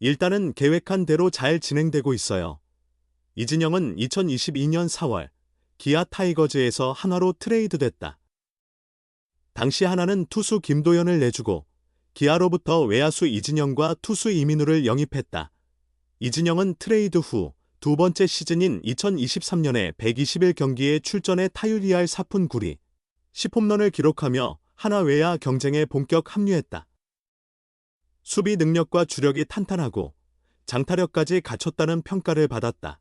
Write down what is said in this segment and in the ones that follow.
일단은 계획한 대로 잘 진행되고 있어요. 이진영은 2022년 4월 기아 타이거즈에서 한화로 트레이드됐다. 당시 하나는 투수 김도현을 내주고 기아로부터 외야수 이진영과 투수 이민우를 영입했다. 이진영은 트레이드 후 두 번째 시즌인 2023년에 121경기에 출전해 타율 2할 4푼 9리 10홈런을 기록하며 하나 외야 경쟁에 본격 합류했다. 수비 능력과 주력이 탄탄하고 장타력까지 갖췄다는 평가를 받았다.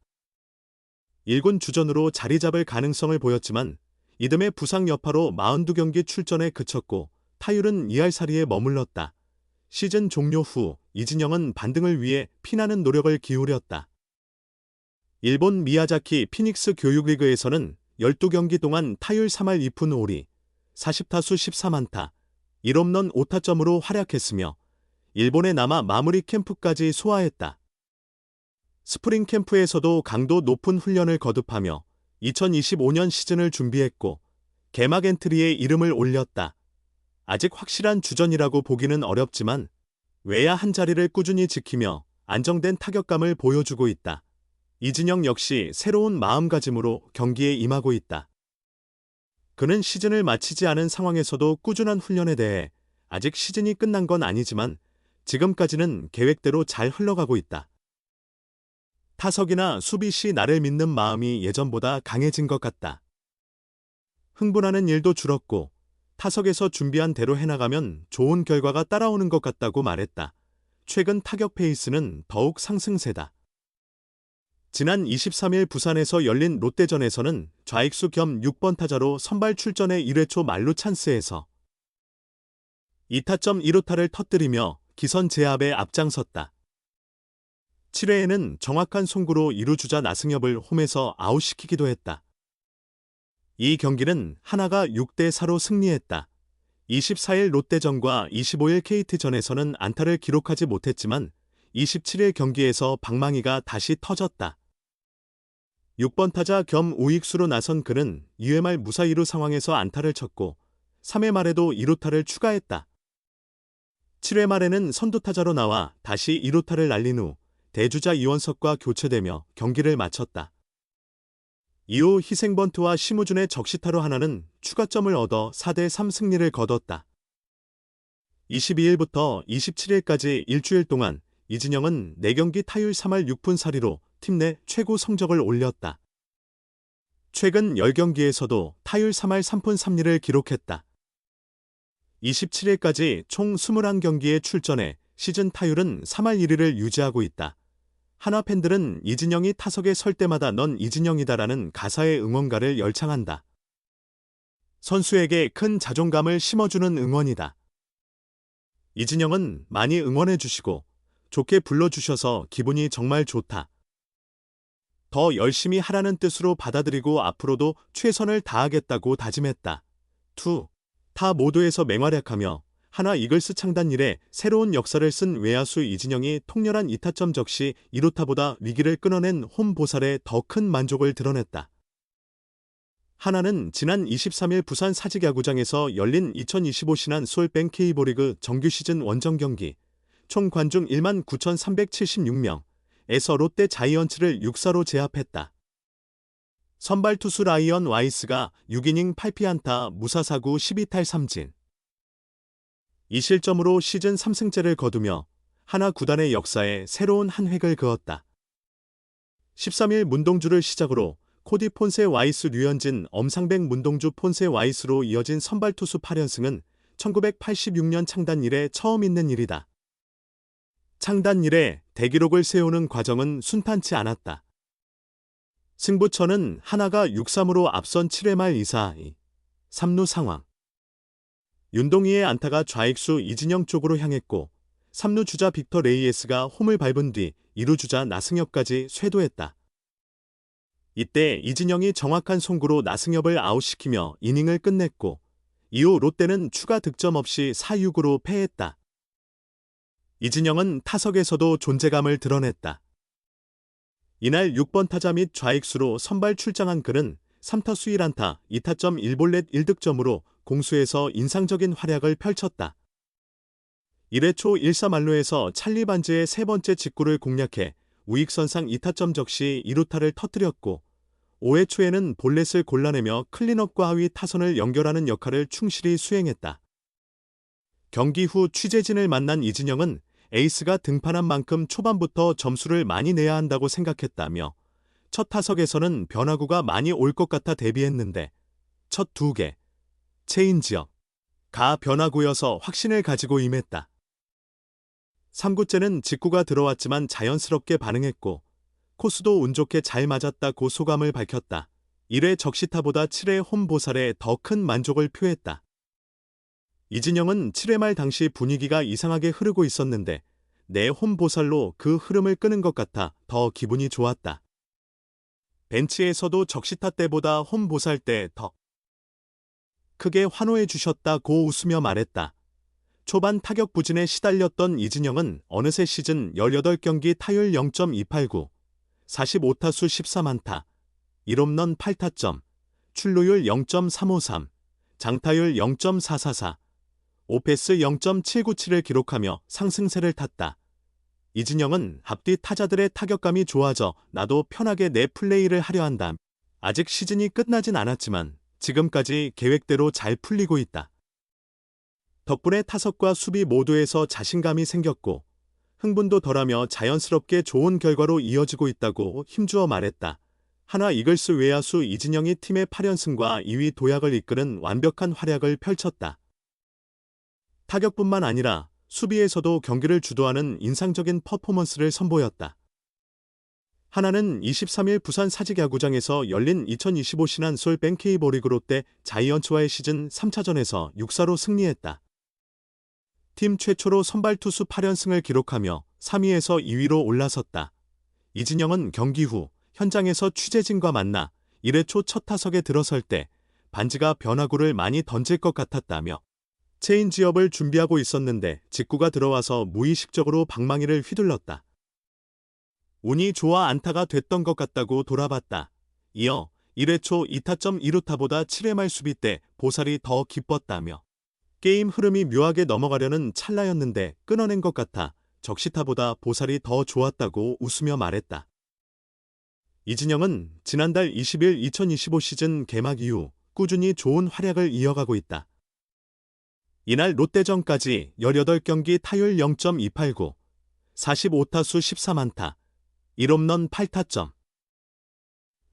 1군 주전으로 자리 잡을 가능성을 보였지만 이듬해 부상 여파로 42경기 출전에 그쳤고 타율은 2할 사리에 머물렀다. 시즌 종료 후 이진영은 반등을 위해 피나는 노력을 기울였다. 일본 미야자키 피닉스 교육리그에서는 12경기 동안 타율 3할 2푼 5리, 40타수 14만타, 1홈런 5타점으로 활약했으며 일본에 남아 마무리 캠프까지 소화했다. 스프링 캠프에서도 강도 높은 훈련을 거듭하며 2025년 시즌을 준비했고 개막 엔트리에 이름을 올렸다. 아직 확실한 주전이라고 보기는 어렵지만 외야 한 자리를 꾸준히 지키며 안정된 타격감을 보여주고 있다. 이진영 역시 새로운 마음가짐으로 경기에 임하고 있다. 그는 시즌을 마치지 않은 상황에서도 꾸준한 훈련에 대해 아직 시즌이 끝난 건 아니지만 지금까지는 계획대로 잘 흘러가고 있다. 타석이나 수비 시 나를 믿는 마음이 예전보다 강해진 것 같다. 흥분하는 일도 줄었고 타석에서 준비한 대로 해나가면 좋은 결과가 따라오는 것 같다고 말했다. 최근 타격 페이스는 더욱 상승세다. 지난 23일 부산에서 열린 롯데전에서는 좌익수 겸 6번 타자로 선발 출전해 1회 초 말루 찬스에서 2타점 1루타를 터뜨리며 기선 제압에 앞장섰다. 7회에는 정확한 송구로 2루주자 나승엽을 홈에서 아웃시키기도 했다. 이 경기는 하나가 6대 4로 승리했다. 24일 롯데전과 25일 KT전에서는 안타를 기록하지 못했지만 27일 경기에서 방망이가 다시 터졌다. 6번 타자 겸 우익수로 나선 그는 2회 말 무사 2루 상황에서 안타를 쳤고 3회 말에도 2루타를 추가했다. 7회 말에는 선두타자로 나와 다시 2루타를 날린 후 대주자 이원석과 교체되며 경기를 마쳤다. 이후 희생번트와 심우준의 적시타로 하나는 추가점을 얻어 4대3 승리를 거뒀다. 22일부터 27일까지 일주일 동안 이진영은 4경기 타율 3할 6푼 4리로 팀 내 최고 성적을 올렸다. 최근 10경기에서도 타율 3할 3푼 3리를 기록했다. 27일까지 총 21경기에 출전해 시즌 타율은 3할 1위를 유지하고 있다. 하나 팬들은 이진영이 타석에 설 때마다 넌 이진영이다라는 가사의 응원가를 열창한다. 선수에게 큰 자존감을 심어주는 응원이다. 이진영은 많이 응원해 주시고 좋게 불러주셔서 기분이 정말 좋다. 더 열심히 하라는 뜻으로 받아들이고 앞으로도 최선을 다하겠다고 다짐했다. 2. 타 모두에서 맹활약하며 하나 이글스 창단 이래 새로운 역사를 쓴 외야수 이진영이 통렬한 2타점 적시 2루타보다 위기를 끊어낸 홈 보살에 더 큰 만족을 드러냈다. 하나는 지난 23일 부산 사직야구장에서 열린 2025 신한 수월뱅 K보리그 정규 시즌 원정 경기 총 관중 1만 9,376명에서 롯데 자이언츠를 6사로 제압했다. 선발 투수 라이언 와이스가 6이닝 8피안타 무사사구 12탈 3진 이 실점으로 시즌 3승째를 거두며 하나 구단의 역사에 새로운 한 획을 그었다. 13일 문동주를 시작으로 코디 폰세 와이스 류현진 엄상백 문동주 폰세 와이스로 이어진 선발 투수 8연승은 1986년 창단 이래 처음 있는 일이다. 창단 이래 대기록을 세우는 과정은 순탄치 않았다. 승부처는 하나가 6-3으로 앞선 7회 말 2사 3루 상황. 윤동희의 안타가 좌익수 이진영 쪽으로 향했고 3루 주자 빅터 레이에스가 홈을 밟은 뒤 2루 주자 나승엽까지 쇄도했다. 이때 이진영이 정확한 송구로 나승엽을 아웃시키며 이닝을 끝냈고 이후 롯데는 추가 득점 없이 4-6으로 패했다. 이진영은 타석에서도 존재감을 드러냈다. 이날 6번 타자 및 좌익수로 선발 출장한 그는 3타수 1안타, 2타점 1볼넷 1득점으로 공수에서 인상적인 활약을 펼쳤다. 1회 초 1사 만루에서 찰리 반지의 세 번째 직구를 공략해 우익선상 2타점 적시 2루타를 터뜨렸고 5회 초에는 볼넷을 골라내며 클린업과 하위 타선을 연결하는 역할을 충실히 수행했다. 경기 후 취재진을 만난 이진영은 에이스가 등판한 만큼 초반부터 점수를 많이 내야 한다고 생각했다며 첫 타석에서는 변화구가 많이 올 것 같아 대비했는데 첫 두 개, 체인지업, 가 변화구여서 확신을 가지고 임했다. 3구째는 직구가 들어왔지만 자연스럽게 반응했고 코스도 운 좋게 잘 맞았다 고 소감을 밝혔다. 1회 적시타보다 7회 홈보살에 더 큰 만족을 표했다. 이진영은 7회 말 당시 분위기가 이상하게 흐르고 있었는데 내 홈보살로 그 흐름을 끄는 것 같아 더 기분이 좋았다. 벤치에서도 적시타 때보다 홈보살 때 더 크게 환호해 주셨다고 웃으며 말했다. 초반 타격 부진에 시달렸던 이진영은 어느새 시즌 18경기 타율 0.289, 45타수 14만타, 1홈런 8타점, 출루율 0.353, 장타율 0.444, 오페스 0.797을 기록하며 상승세를 탔다. 이진영은 앞뒤 타자들의 타격감이 좋아져 나도 편하게 내 플레이를 하려 한다. 아직 시즌이 끝나진 않았지만 지금까지 계획대로 잘 풀리고 있다. 덕분에 타석과 수비 모두에서 자신감이 생겼고 흥분도 덜하며 자연스럽게 좋은 결과로 이어지고 있다고 힘주어 말했다. 하나 이글스 외야수 이진영이 팀의 8연승과 2위 도약을 이끄는 완벽한 활약을 펼쳤다. 타격뿐만 아니라 수비에서도 경기를 주도하는 인상적인 퍼포먼스를 선보였다. 하나는 23일 부산 사직야구장에서 열린 2025 신한 솔 뱅케이보 리그 롯데 자이언츠와의 시즌 3차전에서 6사로 승리했다. 팀 최초로 선발 투수 8연승을 기록하며 3위에서 2위로 올라섰다. 이진영은 경기 후 현장에서 취재진과 만나 1회 초 첫 타석에 들어설 때 반지가 변화구를 많이 던질 것 같았다며 체인지업을 준비하고 있었는데 직구가 들어와서 무의식적으로 방망이를 휘둘렀다. 운이 좋아 안타가 됐던 것 같다고 돌아봤다. 이어 1회 초 2타점 2루타보다 7회 말 수비 때 보살이 더 기뻤다며 게임 흐름이 묘하게 넘어가려는 찰나였는데 끊어낸 것 같아 적시타보다 보살이 더 좋았다고 웃으며 말했다. 이진영은 지난달 20일 2025 시즌 개막 이후 꾸준히 좋은 활약을 이어가고 있다. 이날 롯데전까지 18경기 타율 0.289, 45타수 14만타, 1홈런 8타점,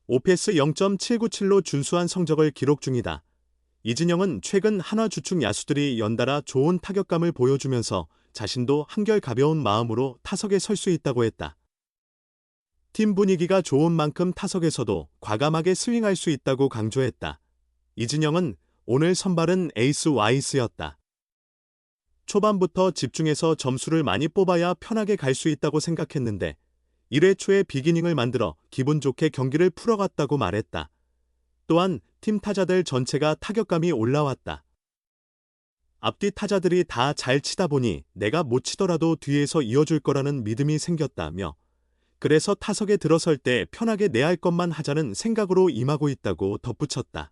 오페스 0.797로 준수한 성적을 기록 중이다. 이진영은 최근 한화 주축 야수들이 연달아 좋은 타격감을 보여주면서 자신도 한결 가벼운 마음으로 타석에 설 수 있다고 했다. 팀 분위기가 좋은 만큼 타석에서도 과감하게 스윙할 수 있다고 강조했다. 이진영은 오늘 선발은 에이스 와이스였다. 초반부터 집중해서 점수를 많이 뽑아야 편하게 갈 수 있다고 생각했는데 1회 초에 비기닝을 만들어 기분 좋게 경기를 풀어갔다고 말했다. 또한 팀 타자들 전체가 타격감이 올라왔다. 앞뒤 타자들이 다 잘 치다 보니 내가 못 치더라도 뒤에서 이어줄 거라는 믿음이 생겼다며 그래서 타석에 들어설 때 편하게 내 할 것만 하자는 생각으로 임하고 있다고 덧붙였다.